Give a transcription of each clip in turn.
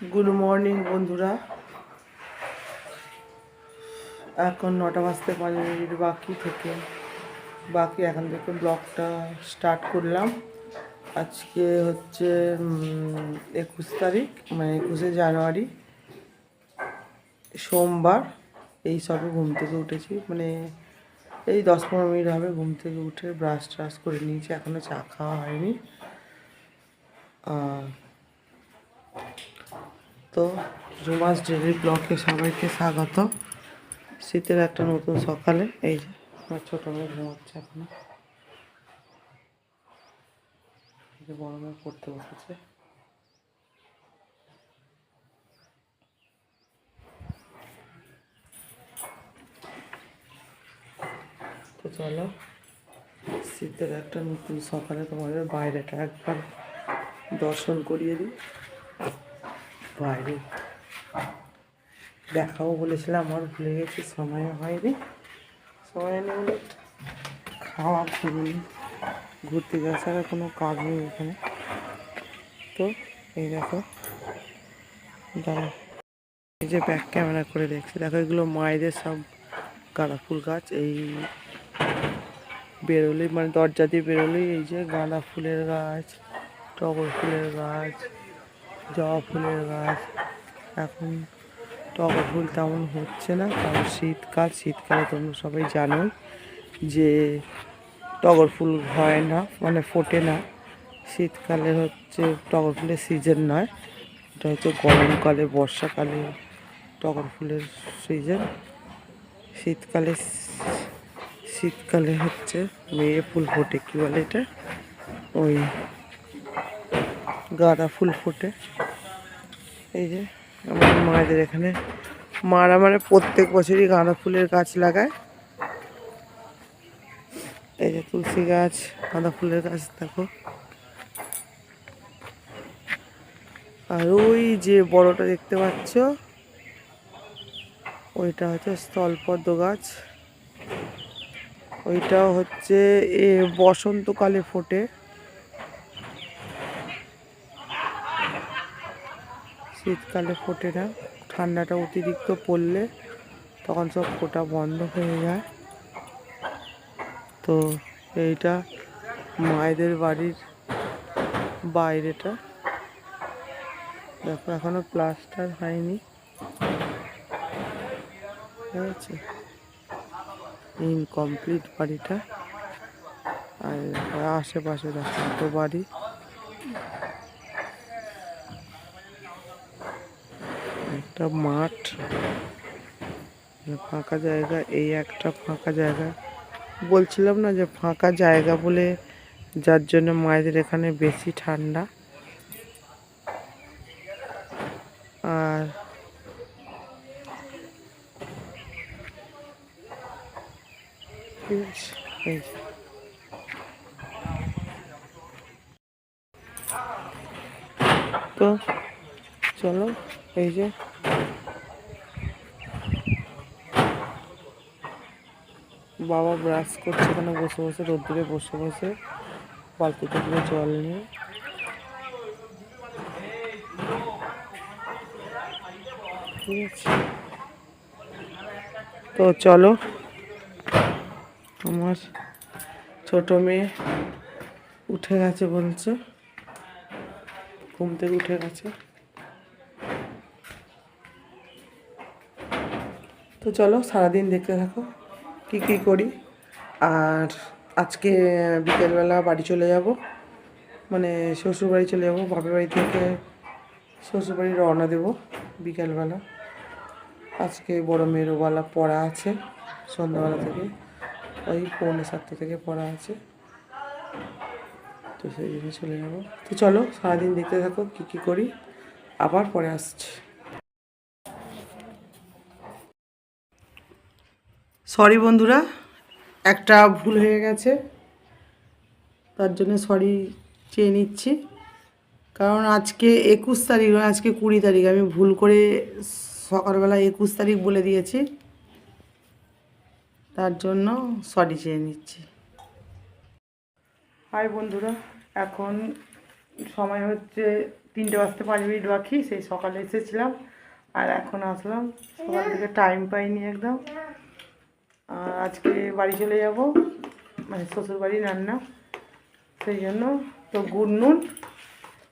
Good morning বন্ধুরা। এখন নটা বাজতে পাঁচ মিনিট বাকি থেকে। বাকি এখন থেকে ব্লগটা স্টার্ট করলাম। আজকে হচ্ছে একুশ তারিখ মানে একুশে জানুয়ারি, সোমবার। এই সবে ঘুম থেকে উঠেছি। মানে এই দশ পনেরো মিনিট হবে ঘুম থেকে উঠে ব্রাশ ট্রাশ করে নিয়েছি। এখনও চা খাওয়া হয়নি। তো জুমাস ডেলি ব্লকে সবাইকে স্বাগত। শীতের একটা নতুন সকালে, এই যে আমার ছোটো মেয়ে ঘুমাচ্ছে এখন। বড় মেয়ে পড়তে বসেছে। তো চলো, শীতের একটা নতুন সকালে তোমাদের বাইরেটা একবার দর্শন করিয়ে দিই। বাইরে। দেখাও বলেছিলাম, আমার ভুলে গেছি, সময় হয়নি। সময় নেই বলে খাওয়া ঘুরুনি ঘুরতে যাওয়া ছাড়া কোনো কাজ নেই এখানে। তো এই দেখো দাঁড়া এই যে ব্যাক ক্যামেরা করে দেখছি, দেখো এগুলো মায়েদের সব গাঁদা ফুল গাছ। এই বেরোলেই মানে দরজা দিয়ে বেরোলেই এই যে গাঁদা ফুলের গাছ, টগর ফুলের গাছ। জবা ফুলের গাছ। এখন টগর ফুল তেমন হচ্ছে না, কারণ শীতকাল, শীতকালে তোমরা সবাই জানো যে টগর ফুল হয় না মানে ফোটে না। শীতকালে হচ্ছে টগর ফুলের সিজন নয়, এটা হচ্ছে গরমকালে, বর্ষাকালে টগর ফুলের সিজন। শীতকালে শীতকালে হচ্ছে মেয়ে ফুল ফোটে, কী বলে এটা? ওই গাঁদা ফুল ফোটে। এই যে আমার মায়েদের এখানে মারা মানে প্রত্যেক বছরই গাঁদা ফুলের গাছ লাগায়। এই যে তুলসী গাছ, গাঁদা ফুলের গাছ, দেখো। আর ওই যে বড়টা দেখতে পাচ্ছ, ওইটা হচ্ছে স্থলপদ্ম গাছ। ওইটা হচ্ছে এ বসন্তকালে ফোটে। শীতকালে ফোটে না। ঠান্ডাটা অতিরিক্ত পড়লে তখন সব ফোটা বন্ধ হয়ে যায়। তো এইটা মায়েদের বাড়ির বাইরেটা। দেখো, এখনও প্লাস্টার হয়নি। ঠিক আছে ইনকমপ্লিট বাড়িটা। আর আশেপাশে দেখো এত বাড়ি। একটা মাঠ। ফাঁকা জায়গা, এই একটা ফাঁকা জায়গা। বলছিলাম না যে ফাঁকা জায়গা বলে যার জন্য মায়েদের এখানে বেশি ঠান্ডা। আর। তো চলো, এই যে বাবা ব্রাশ করছে এখানে বসে বসে, রোদ্দুরে বসে বসে। বালতিতে করে জল নিয়ে। তো চলো, আমার ছোট মেয়ে উঠে গেছে বলছে। ঘুম থেকে উঠে গেছে। তো চলো, সারাদিন দেখতে থাকো। কি কি করি? আর আজকে বিকেলবেলা বাড়ি চলে যাব। মানে শ্বশুর বাড়ি চলে যাব, বাপের বাড়ি থেকে শ্বশুর বাড়ি রওনা দেবো বিকেলবেলা। আজকে বড় মেয়েরও বেলা পড়া আছে, সন্ধ্যাবেলা থেকে। ওই পৌনে সাতটা থেকে পড়া আছে। তো সেই জন্য চলে যাব। তো চলো, সারাদিন দেখতে থাকো, কী কী করি। আবার পরে আসছি। সরি বন্ধুরা একটা ভুল হয়ে গেছে। তার জন্য সরি চেয়ে নিচ্ছি। কারণ আজকে একুশ তারিখ নয় আজকে কুড়ি তারিখ। আমি ভুল করে সকালবেলা একুশ তারিখ বলে দিয়েছি। তার জন্য সরি চেয়ে নিচ্ছি। হাই বন্ধুরা এখন সময় হচ্ছে তিনটে বাজতে পাঁচ মিনিট বাকি সেই সকালে এসেছিলাম। আর এখন আসলাম। সকাল থেকে টাইম পাইনি একদম। আজকে বাড়ি চলে যাব। মানে শ্বশুর বাড়ি রান্না। সেই জন্য তো গুড় নুন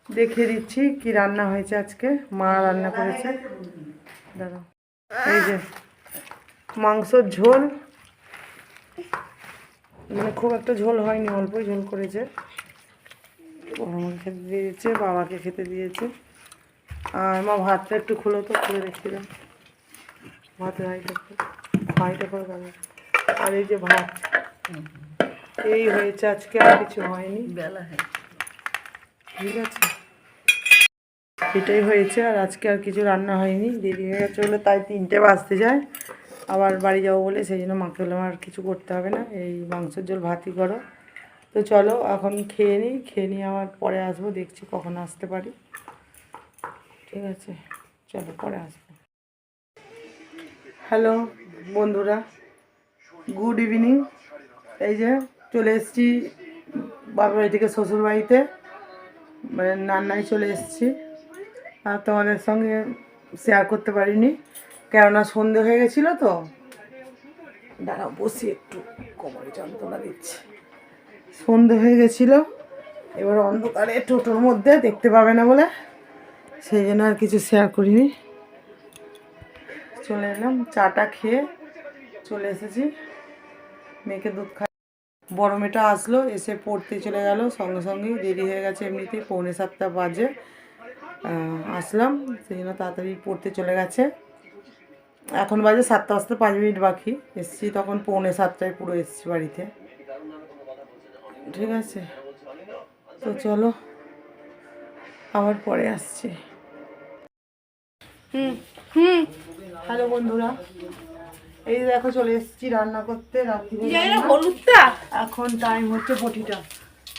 দেখিয়ে দিচ্ছি কি রান্না হয়েছে আজকে। মা রান্না করেছে। দাঁড়াও। এই যে মাংসর ঝোল। মানে খুব একটা ঝোল হয়নি, অল্পই ঝোল করেছে। খেতে দিয়েছে, বাবাকে খেতে দিয়েছে। আর মা ভাতটা একটু খুলো তো, খুলে রেখে দাও ভাতের হাঁড়িটা খুলে করে দাও। আর এই যে ভাত। এই হয়েছে আজকে আর কিছু হয়নি। বেলা হ্যাঁ ঠিক আছে। এটাই হয়েছে আর আজকে আর কিছু রান্না হয়নি। দেরি হয়ে গেছে বলে তাই তিনটে বাজতে যায়। আবার বাড়ি যাব বলে সেই জন্য মাকে বললাম আর কিছু করতে হবে না এই মাংসের ঝোল ভাতই করো। তো চলো এখন খেয়ে নিই। খেয়ে নিয়ে আবার পরে আসব দেখছি কখন আসতে পারি। ঠিক আছে চলো পরে আসব। হ্যালো? বন্ধুরা গুড ইভিনিং এই যে চলে এসেছি বাবার বাড়ি থেকে শ্বশুরবাড়িতে মানে রান্নায় চলে এসেছি। আর তোমাদের সঙ্গে শেয়ার করতে পারিনি। কেননা সন্ধে হয়ে গেছিল তো। দাঁড়াও, বসি একটু। কোমরে যন্ত্রণা দিচ্ছে। সন্ধে হয়ে গেছিল। এবার অন্ধকারে টোটোর মধ্যে দেখতে পাবে না বলে। সেই জন্য আর কিছু শেয়ার করিনি। চলে এলাম চাটা খেয়ে চলে এসেছি। মেয়েকে দুধ খাই। বড় মেয়েটা আসলো এসে পড়তে চলে গেল। সঙ্গে সঙ্গেই দেরি হয়ে গেছে এমনিতেই পৌনে সাতটা বাজে। আসলাম সেই জন্য তাড়াতাড়ি পড়তে চলে গেছে। এখন বাজে সাতটা বাজতে পাঁচ মিনিট বাকি। এসছি তখন পৌনে সাতটায় পুরো এসছি বাড়িতে। ঠিক আছে। তো চলো আবার পরে আসছি। হুম হুম। হ্যালো বন্ধুরা। এই দেখো চলে এসেছি রান্না করতে রাত্রি হলুদটা? এখন টাইম হচ্ছে বটিটা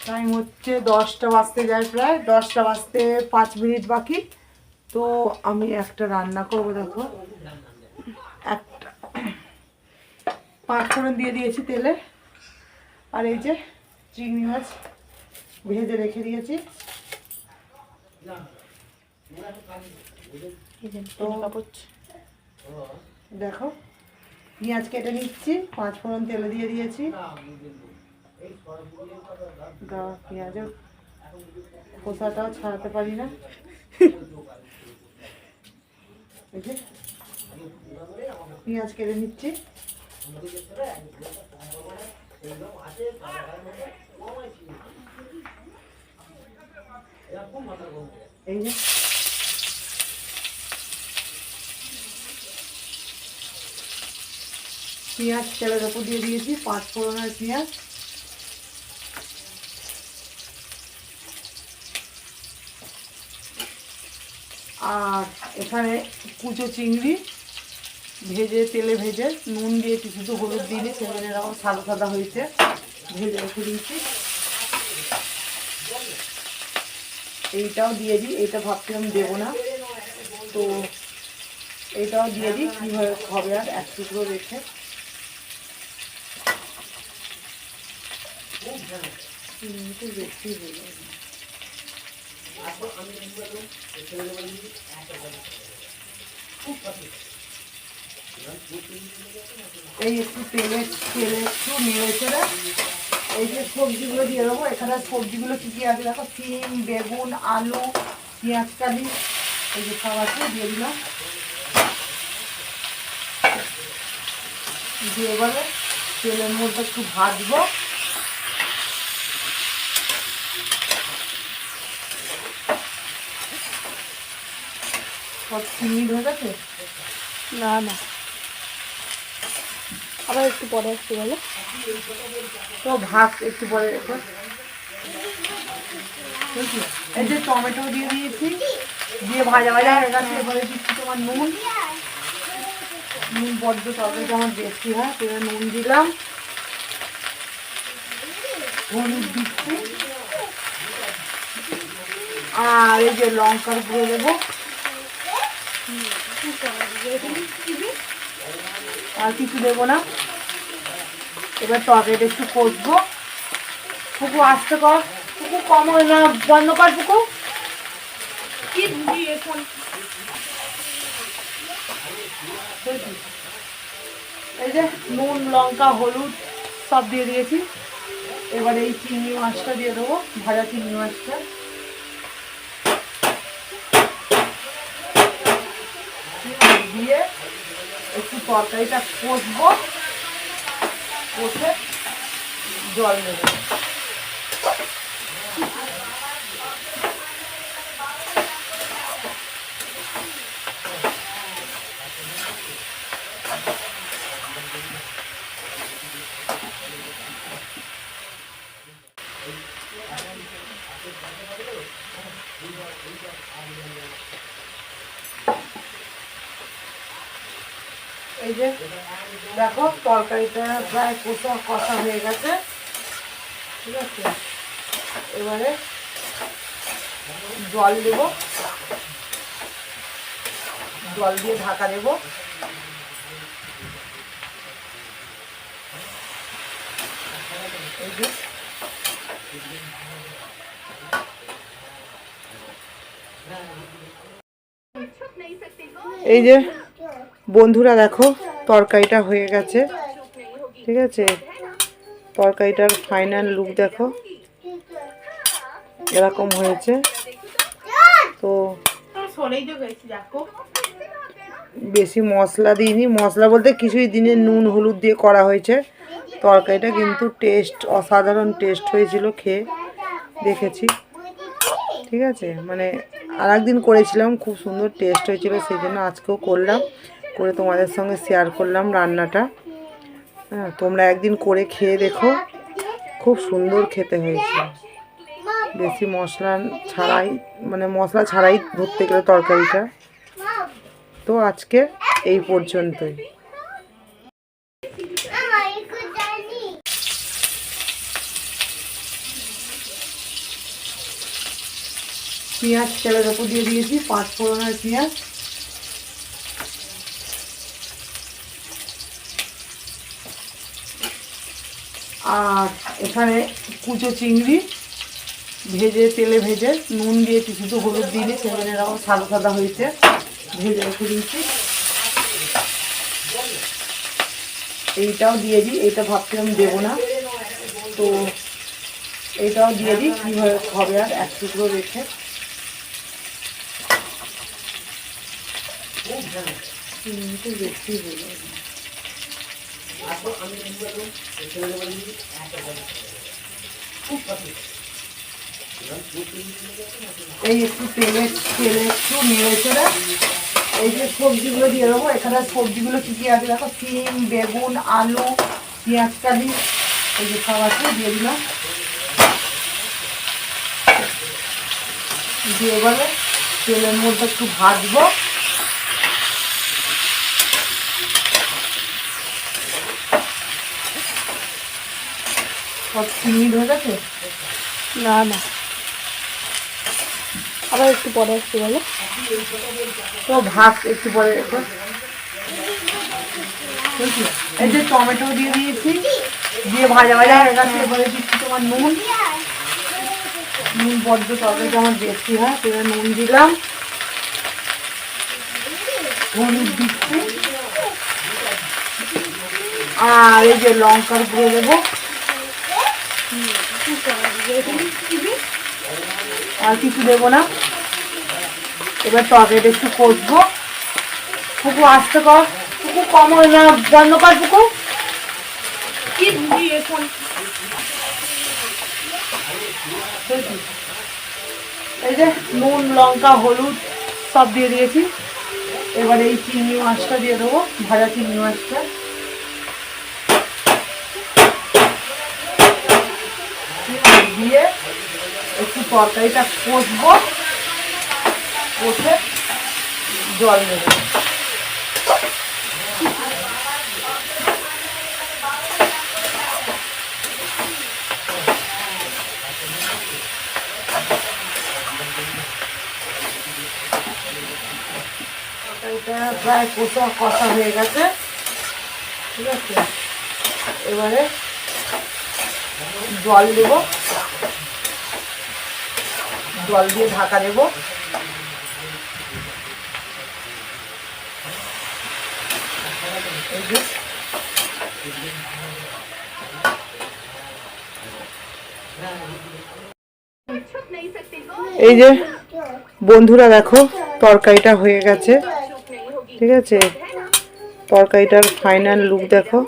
টাইম হচ্ছে দশটা বাজতে যায় প্রায় দশটা বাজতে পাঁচ মিনিট বাকি। তো আমি একটা রান্না করব দেখো। একটা পাঁচ ফোড়ন দিয়ে দিয়েছি তেলে। আর এই যে চিংড়ি মাছ ভেজে রেখে দিয়েছি। তো দেখো। পেঁয়াজ কেটে নিচ্ছি, পাঁচ ফোড়ন তেল দিয়ে দিয়েছি। গা পেঁয়াজের খোসাটাও ছাড়াতে পারি না। পেঁয়াজ কেটে নিচ্ছি। এই যে পেঁয়াজ, তেলের ওপর দিয়ে দিয়েছি, পাঁচ ফোড়নের পেঁয়াজ। আর এখানে কুচো চিংড়ি, ভেজে, তেলে ভেজে, নুন দিয়েছি শুধু হলুদ দিলে সেখানে এরকম সাদা সাদা হয়েছে, ভেজে রেখে দিয়েছি। এইটাও দিয়ে দিই, এইটা ভাবছিলাম দেবো না। তো এইটাও দিয়ে দিই, কীভাবে হবে আর এক টুকরো রেখে। এই একটু তেলে তেলে একটু নেড়ে চেড়ে এই যে সবজিগুলো দিয়ে দেবো, এখানে সবজিগুলো কী কী আছে দেখো? সিম, বেগুন, আলু, পেঁয়াজ, কালি, এই যে সব আছে, দিয়ে দিলাম। দিয়ে এবারে তেলের মধ্যে একটু ভাজবো। মিনিট হয়ে গেছে? না না। আবার একটু পরে আসতে বলো। তো ভাত একটু পরে? এই যে টমেটো দিয়ে দিয়েছি দিয়ে ভাজা ভাজা হয়ে গেছে এবারে দিচ্ছি তোমার নুন। নুন বড্ড তরকারিটা আমার বেশি হয় সেটা নুন দিলাম। হলুদ দিচ্ছি। আর এই যে লঙ্কার গুঁড়ো দেবো। আর কিছু দেবো না। এবার তরকারিটা একটু কষবো। খুব আস্তে কর। পুকু কম না। বন্ধ কর পুকু দিয়ে এই যে নুন, লঙ্কা, হলুদ সব দিয়ে দিয়েছি। এবারে এই চিংড়ি মাছটা দিয়ে দেবো, ভাজা চিংড়ি মাছটা। দিয়ে একটু তরকারিটা কষবো কষে জল দেবো এই যে দেখো, তরকারিটা প্রায় কষা কষা হয়ে গেছে। ঠিক আছে? এবারে জল দেবো। জল দিয়ে ঢাকা দেবো। এই যে। এই যে, বন্ধুরা দেখো তরকারিটা হয়ে গেছে। ঠিক আছে? তরকারিটার ফাইনাল লুক দেখো। এরকম হয়েছে। তো বেশি মশলা দিইনি। মশলা বলতে কিছুই দিনে নুন, হলুদ দিয়ে করা হয়েছে। তরকারিটা কিন্তু টেস্ট অসাধারণ টেস্ট হয়েছিল খেয়ে। দেখেছি। ঠিক আছে? মানে আর করেছিলাম। খুব সুন্দর টেস্ট হয়েছিল, সেই জন্য আজকেও করলাম। করে তোমাদের সঙ্গে শেয়ার করলাম রান্নাটা। হ্যাঁ তোমরা একদিন করে খেয়ে দেখো। খুব সুন্দর খেতে হয়েছে। বেশি মশলা ছাড়াই মানে মশলা ছাড়াই ধরতে গেলে তরকারিটা। তো আজকে এই পর্যন্তই। পেঁয়াজ তেলের দিয়ে দিয়েছি, পাঁচ ফোড়নের পেঁয়াজ। আর এখানে কুচো চিংড়ি, ভেজে, তেলে ভেজে, নুন দিয়ে কিছু তো হলুদ দিয়ে সেখানে এরকম সাদা সাদা হয়েছে, ভেজে রেখে দিয়েছি। এইটাও দিয়ে দিই, এইটা ভাবছিলাম দেবো না। তো এইটাও দিয়ে দিই কীভাবে হবে আর এক টুকরো রেখে। বেশি হয়ে যাবে। এই একটু তেলে তেলে একটু নেড়ে চেড়ে এই যে সবজিগুলো দিয়ে দেবো, এখানে সবজিগুলো কী কী আছে দেখো? সিম, বেগুন, আলু, পেঁয়াজ কালি, এই যে সব আছে, দিয়ে দিলাম। দিয়ে এবারে তেলের মধ্যে একটু ভাজবো। সব চিনি হয়ে গেছে না না আবার একটু পরে আসছি বলো তো ভাত একটু পরে রেখো বুঝলি? এই যে টমেটো দিয়ে দিয়েছি দিয়ে ভাজা ভাজা হয়ে গেছে এবারে দিচ্ছি তোমার নুন নুন বড্ড তরকারি আমার বেশি হয় সেটা নুন দিলাম হলুদ দিচ্ছি আর এই যে লঙ্কার গুঁড়ো দেবো আর কিছু দেবো না। এবার তরকারিটা একটু কষবো। পুকু, আসতে কর। পুকু, কম না। বন্ধ কর পুকু। এই যে নুন, লঙ্কা, হলুদ সব দিয়ে দিয়েছি। এবার এই চিংড়ি মাছটা দিয়ে দেবো, ভাজা চিংড়ি মাছটা দিয়ে একটু তরকারিটা কষবো। কষে জল দেবো তরকারিটা প্রায় কষা কষা হয়ে গেছে। ঠিক আছে? এবারে জল দেবো জল দিয়ে ঢাকা দেবো। এই যে বন্ধুরা দেখো তরকারিটা হয়ে গেছে। ঠিক আছে? তরকারিটার ফাইনাল লুক দেখো।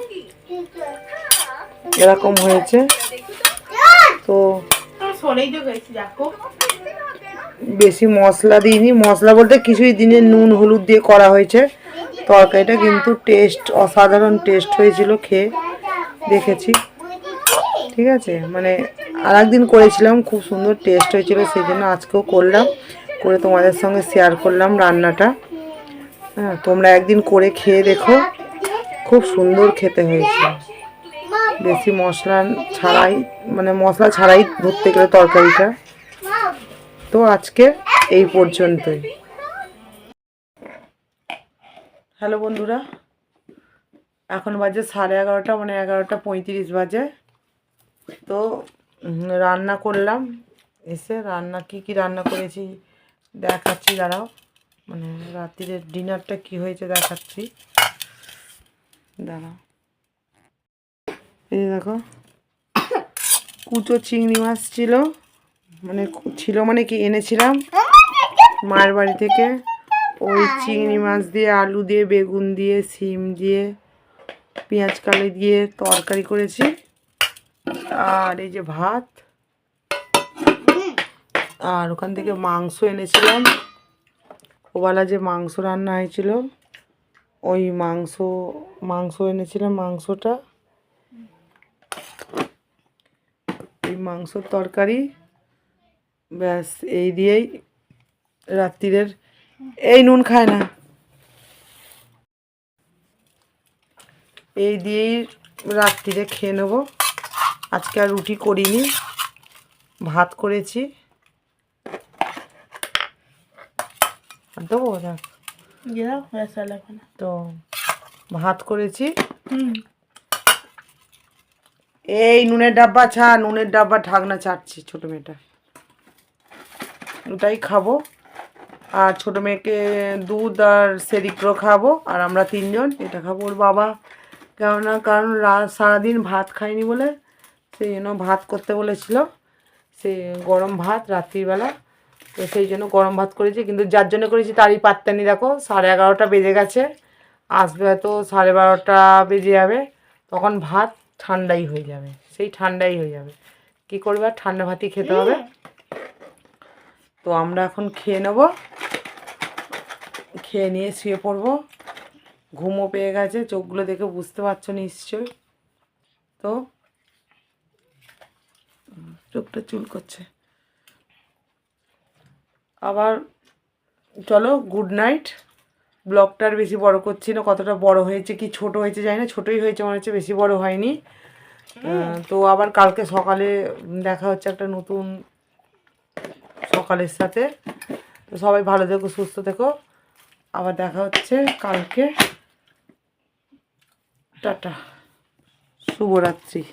এরকম হয়েছে। তো বেশি মশলা দিইনি। মশলা বলতে কিছুই দিনে নুন, হলুদ দিয়ে করা হয়েছে। তরকারিটা কিন্তু টেস্ট অসাধারণ টেস্ট হয়েছিল খেয়ে। দেখেছি। ঠিক আছে? মানে আর একদিন করেছিলাম, খুব সুন্দর টেস্ট হয়েছিল, সেই জন্য আজকেও করলাম। করে তোমাদের সঙ্গে শেয়ার করলাম রান্নাটা। হ্যাঁ তোমরা একদিন করে খেয়ে দেখো। খুব সুন্দর খেতে হয়েছে। বেশি মশলা ছাড়াই মানে মশলা ছাড়াই ধরতে গেলে তরকারিটা। তো আজকে এই পর্যন্তই। হ্যালো বন্ধুরা, এখন বাজে সাড়ে এগারোটা মানে এগারোটা পঁয়ত্রিশ বাজে। তো রান্না করলাম, এসে রান্না, কি কি রান্না করেছি দেখাচ্ছি, দাঁড়াও। মানে রাত্রিরের ডিনারটা কি হয়েছে দেখাচ্ছি। দাঁড়াও। এই দেখো, কুচো চিংড়ি মাছ ছিল। মানে ছিল মানে কি এনেছিলাম? মায়ের বাড়ি থেকে। ওই চিংড়ি মাছ দিয়ে, আলু দিয়ে, বেগুন দিয়ে, সিম দিয়ে, পেঁয়াজ কালি দিয়ে তরকারি করেছি। আর এই যে ভাত। আর ওখান থেকে মাংস এনেছিলাম। ওবেলা যে মাংস রান্না হয়েছিল, ওই মাংস মাংস এনেছিলাম মাংসটা। এই মাংসর তরকারি। ব্যাস এই দিয়েই রাত্রিরের এই নুন খায় না। এই দিয়েই রাত্রিরে খেয়ে নেব। আজকে আর রুটি করিনি ভাত করেছি। দেবো দেখ তো ভাত করেছি। এই নুনের ডাব্বা ছা নুনের ডাব্বা ঢাকনা ছাড়ছি ছোটো মেয়েটা ওটাই খাব। আর ছোটো মেয়েকে দুধ আর সেরিক্রো খাব, আর আমরা তিনজন, এটা খাব ওর বাবা। কেননা, কারণ সারাদিন ভাত খায়নি বলে সেই জন্য ভাত করতে বলেছিল। সে গরম ভাত রাত্রিবেলা, তো সেই জন্য গরম ভাত করেছি। কিন্তু যার জন্য করেছি তারই পাত্তা নি দেখো, সাড়ে এগারোটা বেজে গেছে। আসবে হয়তো সাড়ে বারোটা বেজে যাবে, তখন ভাত ঠান্ডাই হয়ে যাবে, সেই ঠান্ডাই হয়ে যাবে। কি করবে? আর ঠান্ডা ভাতই খেতে হবে। তো আমরা এখন খেয়ে নেব। খেয়ে নিয়ে শুয়ে পড়ব। ঘুমও পেয়ে গেছে চোখগুলো দেখে বুঝতে পারছ নিশ্চয়ই। তো চোখটা চুল করছে। আবার চলো গুড নাইট ব্লগটা আর বেশি বড় করছি না কতটা বড় হয়েছে কি ছোট হয়েছে জানি না ছোটই হয়েছে মনে হচ্ছে বেশি বড় হয়নি। তো আবার কালকে সকালে দেখা হচ্ছে একটা নতুন সকালের সাথে। তো সবাই ভালো থেকো সুস্থ থেকো। আবার দেখা হচ্ছে কালকে। টাটা। শুভরাত্রি।